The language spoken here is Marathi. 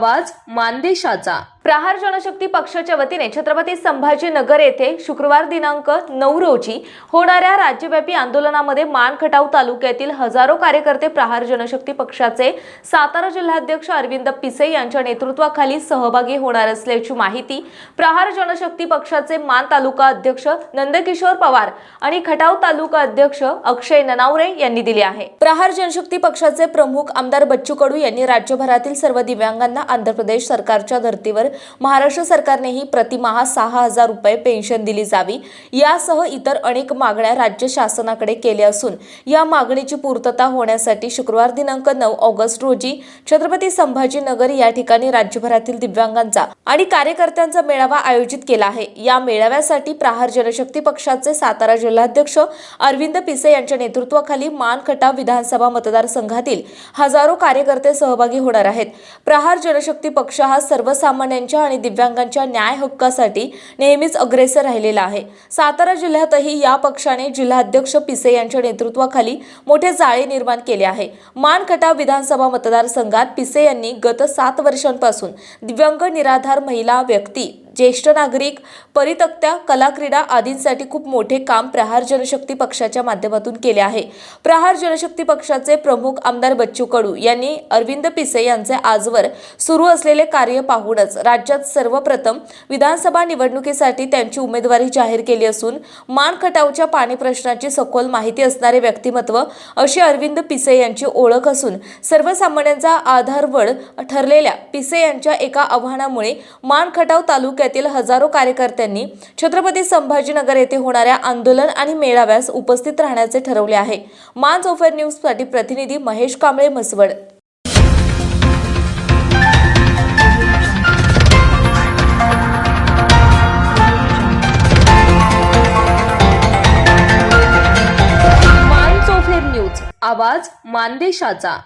आवाज मानदेशाचा. प्रहार जनशक्ती पक्षाच्या वतीने छत्रपती संभाजीनगर येथे शुक्रवार दिनांक नऊ रोजी होणाऱ्या राज्यव्यापी आंदोलनामध्ये मानखटाव तालुक्यातील हजारो कार्यकर्ते प्रहार जनशक्ती पक्षाचे सातारा जिल्हाध्यक्ष अरविंद पिसे यांच्या नेतृत्वाखाली सहभागी होणार असल्याची माहिती प्रहार जनशक्ती पक्षाचे मान तालुका अध्यक्ष नंदकिशोर पवार आणि खटाव तालुका अध्यक्ष अक्षय ननावरे यांनी दिली आहे. प्रहार जनशक्ती पक्षाचे प्रमुख आमदार बच्चू कडू यांनी राज्यभरातील सर्व दिव्यांगांना आंध्र प्रदेश सरकारच्या धर्तीवर महाराष्ट्र सरकारनेही प्रतिमाहा सहा हजार रुपये पेन्शन दिली जावी. यासह इतर अनेक मागण्या राज्य शासनाकडे केल्या असून या मागणीची पूर्तता होण्यासाठी शुक्रवार दिनांक नऊ ऑगस्ट रोजी छत्रपती संभाजीनगर या ठिकाणी राज्यभरातील दिव्यांगांचा आणि कार्यकर्त्यांचा मेळावा आयोजित केला आहे. या मेळाव्यासाठी प्रहार जनशक्ती पक्षाचे सातारा जिल्हाध्यक्ष अरविंद पिसे यांच्या नेतृत्वाखाली मानखटाव विधानसभा मतदारसंघातील हजारो कार्यकर्ते सहभागी होणार आहेत. प्रहार जनशक्ती पक्ष हा सर्वसामान्य सर्वसामान्यांच्या आणि दिव्यांगांच्या न्याय हक्कासाठी नेहमीच अग्रेसर राहिलेला आहे. सातारा जिल्ह्यातही या पक्षाने जिल्हाध्यक्ष पिसे यांच्या नेतृत्वाखाली मोठे जाळे निर्माण केले आहे. मानकटा विधानसभा मतदारसंघात पिसे यांनी गत सात वर्षांपासून दिव्यांग निराधार महिला व्यक्ती ज्येष्ठ नागरिक परितक्त्या कला क्रीडा आदींसाठी खूप मोठे काम प्रहार जनशक्ती पक्षाच्या माध्यमातून केले आहे. प्रहार जनशक्ती पक्षाचे प्रमुख आमदार बच्चू कडू यांनी अरविंद पिसे यांचे आजवर सुरू असलेले कार्य पाहूनच राज्यात सर्वप्रथम विधानसभा निवडणुकीसाठी त्यांची उमेदवारी जाहीर केली असून मान खटावच्या पाणी प्रश्नाची सखोल माहिती असणारे व्यक्तिमत्व अशी अरविंद पिसे यांची ओळख असून सर्वसामान्यांचा आधारवड ठरलेल्या पिसे यांच्या एका आव्हानामुळे मान खटाव तालुक्यातील हजारो कार्यकर्त्यांनी छत्रपती संभाजीनगर येथे होणाऱ्या आंदोलन आणि मेळाव्यास उपस्थित राहण्याचे ठरवले आहे. मान ऑफर न्यूजसाठी प्रतिनिधी महेश कांबळे म्हसवड. न्यूज आवाज मानदेशाचा.